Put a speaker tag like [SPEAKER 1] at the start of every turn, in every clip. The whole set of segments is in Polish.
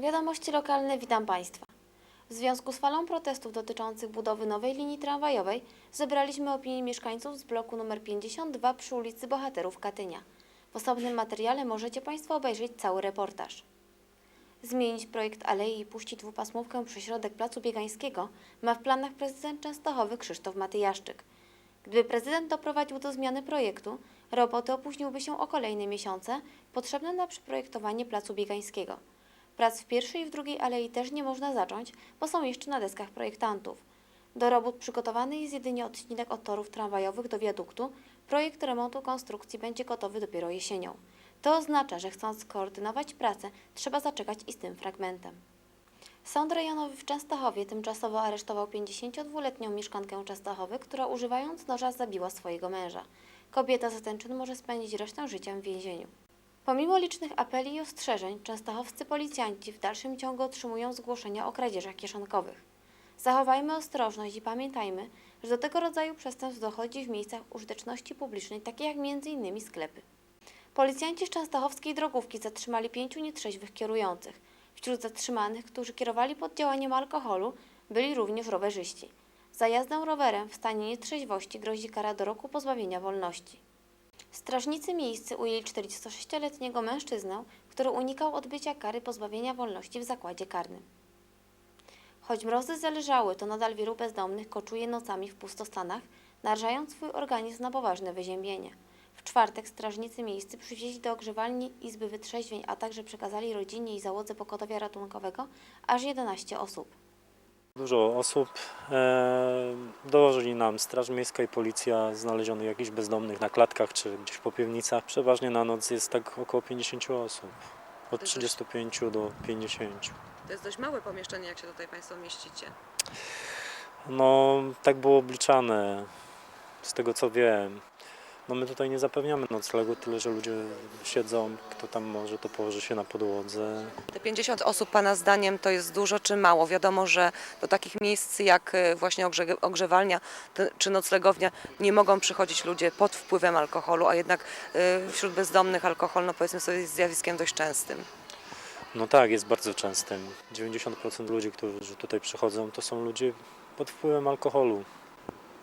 [SPEAKER 1] Wiadomości lokalne, witam Państwa. W związku z falą protestów dotyczących budowy nowej linii tramwajowej zebraliśmy opinię mieszkańców z bloku nr 52 przy ulicy Bohaterów Katynia. W osobnym materiale możecie Państwo obejrzeć cały reportaż. Zmienić projekt alei i puścić dwupasmówkę przy środek Placu Biegańskiego ma w planach prezydent Częstochowy Krzysztof Matyjaszczyk. Gdyby prezydent doprowadził do zmiany projektu, roboty opóźniłyby się o kolejne miesiące potrzebne na przeprojektowanie Placu Biegańskiego. Prac w pierwszej i w drugiej alei też nie można zacząć, bo są jeszcze na deskach projektantów. Do robót przygotowany jest jedynie odcinek od torów tramwajowych do wiaduktu. Projekt remontu konstrukcji będzie gotowy dopiero jesienią. To oznacza, że chcąc skoordynować pracę, trzeba zaczekać i z tym fragmentem. Sąd rejonowy w Częstochowie tymczasowo aresztował 52-letnią mieszkankę Częstochowy, która używając noża zabiła swojego męża. Kobieta za ten czyn może spędzić resztę życia w więzieniu. Pomimo licznych apeli i ostrzeżeń, częstochowscy policjanci w dalszym ciągu otrzymują zgłoszenia o kradzieżach kieszonkowych. Zachowajmy ostrożność i pamiętajmy, że do tego rodzaju przestępstw dochodzi w miejscach użyteczności publicznej, takie jak m.in. sklepy. Policjanci z częstochowskiej drogówki zatrzymali pięciu nietrzeźwych kierujących. Wśród zatrzymanych, którzy kierowali pod działaniem alkoholu, byli również rowerzyści. Za jazdę rowerem w stanie nietrzeźwości grozi kara do roku pozbawienia wolności. Strażnicy miejscy ujęli 46-letniego mężczyznę, który unikał odbycia kary pozbawienia wolności w zakładzie karnym. Choć mrozy zależały, to nadal wielu bezdomnych koczuje nocami w pustostanach, narażając swój organizm na poważne wyziębienie. W czwartek strażnicy miejscy przywieźli do ogrzewalni Izby Wytrzeźwień, a także przekazali rodzinie i załodze pogotowia ratunkowego aż 11 osób.
[SPEAKER 2] Dużo osób. E, dołożyli nam Straż Miejska i Policja znalezionych jakichś bezdomnych na klatkach czy gdzieś po piwnicach. Przeważnie na noc jest tak około 50 osób. Od
[SPEAKER 3] To jest
[SPEAKER 2] 35 do 50.
[SPEAKER 3] To jest dość małe pomieszczenie, jak się tutaj Państwo mieścicie.
[SPEAKER 2] No, tak było obliczane, z tego co wiem. No my tutaj nie zapewniamy noclegu, tyle że ludzie siedzą, kto tam może, to położy się na podłodze.
[SPEAKER 3] Te 50 osób Pana zdaniem to jest dużo czy mało? Wiadomo, że do takich miejsc jak e, właśnie ogrze- ogrzewalnia czy noclegownia nie mogą przychodzić ludzie pod wpływem alkoholu, a jednak e, wśród bezdomnych alkohol, no powiedzmy sobie, jest zjawiskiem dość częstym.
[SPEAKER 2] No tak, jest bardzo częstym. 90% ludzi, którzy tutaj przychodzą, to są ludzie pod wpływem alkoholu.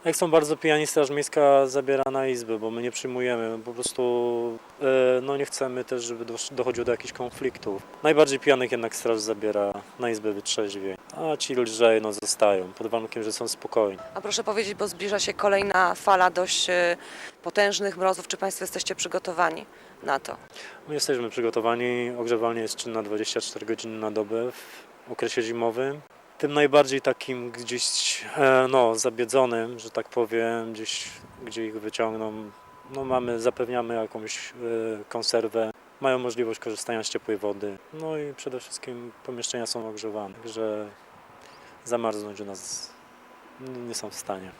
[SPEAKER 2] Jak są bardzo pijani, Straż Miejska zabiera na izbę, bo my nie przyjmujemy. Po prostu e, no nie chcemy też, żeby dochodziło do jakichś konfliktów. Najbardziej pijanych jednak Straż zabiera na izbę wytrzeźwień, a ci lżej no, zostają, pod warunkiem, że są spokojni.
[SPEAKER 3] A proszę powiedzieć, bo zbliża się kolejna fala dość e, potężnych mrozów. Czy Państwo jesteście przygotowani na to?
[SPEAKER 2] My jesteśmy przygotowani, ogrzewalnia jest czynna 24 godziny na dobę w okresie zimowym. Tym najbardziej takim gdzieś e, no, zabiedzonym, że tak powiem, gdzieś gdzie ich wyciągną, no mamy, zapewniamy jakąś e, konserwę, mają możliwość korzystania z ciepłej wody. No i przede wszystkim pomieszczenia są ogrzewane, że zamarznąć u nas nie są w stanie.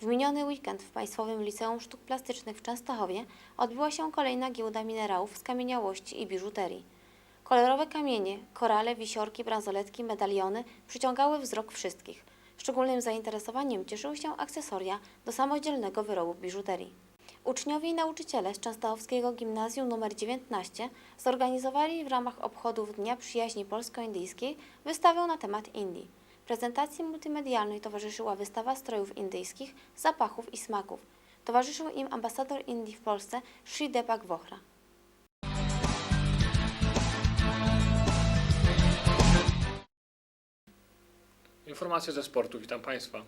[SPEAKER 1] W miniony weekend w Państwowym Liceum Sztuk Plastycznych w Częstochowie odbyła się kolejna giełda minerałów, skamieniałości i biżuterii. Kolorowe kamienie, korale, wisiorki, bransoletki, medaliony przyciągały wzrok wszystkich. Szczególnym zainteresowaniem cieszyły się akcesoria do samodzielnego wyrobu biżuterii. Uczniowie i nauczyciele z Częstochowskiego Gimnazjum nr 19 zorganizowali w ramach obchodów Dnia Przyjaźni Polsko-Indyjskiej wystawę na temat Indii. Prezentacji multimedialnej towarzyszyła wystawa strojów indyjskich, zapachów i smaków. Towarzyszył im ambasador Indii w Polsce Sri Deepak Vohra.
[SPEAKER 4] Informacje ze sportu, witam Państwa.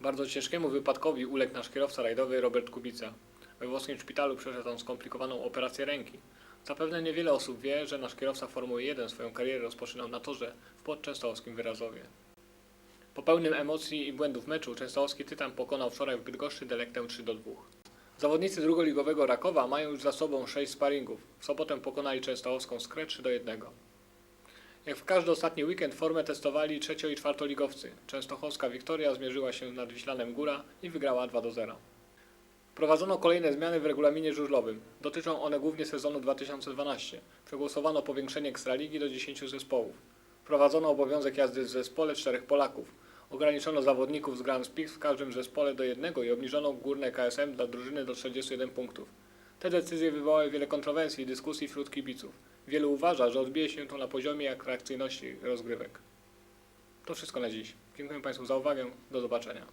[SPEAKER 4] Bardzo ciężkiemu wypadkowi uległ nasz kierowca rajdowy Robert Kubica. We włoskim szpitalu przeszedł on skomplikowaną operację ręki. Zapewne niewiele osób wie, że nasz kierowca Formuły 1 swoją karierę rozpoczynał na torze w podczęstochowskim Wyrazowie. Po pełnym emocji i błędów meczu Częstochowski Tytan pokonał wczoraj w Bydgoszczy Delektę 3 do 2. Zawodnicy drugoligowego Rakowa mają już za sobą 6 sparingów. W sobotę pokonali Częstochowską Skrę 3 do 1. Jak w każdy ostatni weekend formę testowali trzecio- i czwartoligowcy. Częstochowska Wiktoria zmierzyła się nad Wiślanem Góra i wygrała 2 do 0. Wprowadzono kolejne zmiany w regulaminie żużlowym. Dotyczą one głównie sezonu 2012. Przegłosowano powiększenie Ekstraligi do 10 zespołów. Wprowadzono obowiązek jazdy w zespole czterech Polaków. Ograniczono zawodników z Grand Prix w każdym zespole do jednego i obniżono górne KSM dla drużyny do 41 punktów. Te decyzje wywołały wiele kontrowersji i dyskusji wśród kibiców. Wielu uważa, że odbije się to na poziomie atrakcyjności rozgrywek. To wszystko na dziś. Dziękuję Państwu za uwagę. Do zobaczenia.